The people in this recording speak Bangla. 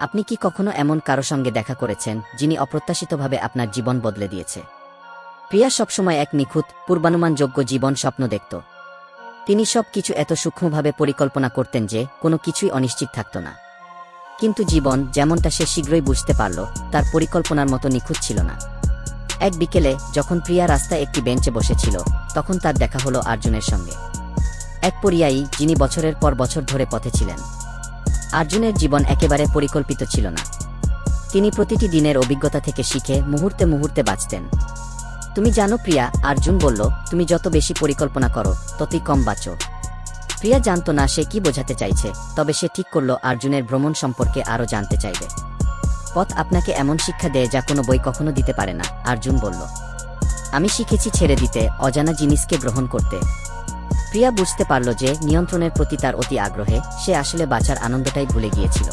আপনি কি কখনো এমন কারও সঙ্গে দেখা করেছেন, যিনি অপ্রত্যাশিতভাবে আপনার জীবন বদলে দিয়েছে? প্রিয়া সবসময় এক নিখুঁত, পূর্বানুমানযোগ্য জীবন স্বপ্ন দেখত। তিনি সব কিছু এত সূক্ষ্মভাবে পরিকল্পনা করতেন যে, কোনো কিছুই অনিশ্চিত থাকত না। কিন্তু জীবন যেমনটা সে শীঘ্রই বুঝতে পারল, তার পরিকল্পনার মতো নিখুঁত ছিল না। এক বিকেলে, যখন প্রিয়া রাস্তায় একটি বেঞ্চে বসেছিল, তখন তার দেখা হলো আর্জুনের সঙ্গে। এক পরিয়ায়ী, যিনি বছরের পর বছর ধরে পথে ছিলেন। আর্জুনের জীবন একেবারে পরিকল্পিত ছিল না। তিনি প্রতিটি দিনের অভিজ্ঞতা থেকে শিখে মুহূর্তে মুহূর্তে বাঁচতেন। তুমি জানো প্রিয়া, আর্জুন বলল, তুমি যত বেশি পরিকল্পনা করো, ততই কম বাঁচো। প্রিয়া জানত না সে কি বোঝাতে চাইছে, তবে সে ঠিক করল আর্জুনের ভ্রমণ সম্পর্কে আরও জানতে চাইবে। পথ আপনাকে এমন শিক্ষা দেয় যা কোনো বই কখনো দিতে পারে না, আর্জুন বলল। আমি শিখেছি ছেড়ে দিতে, অজানা জিনিসকে গ্রহণ করতে। প্রিয়া বুঝতে পারল যে নিয়ন্ত্রণের প্রতি তার অতি আগ্রহে, সে আসলে বাঁচার আনন্দটাই ভুলে গিয়েছিল।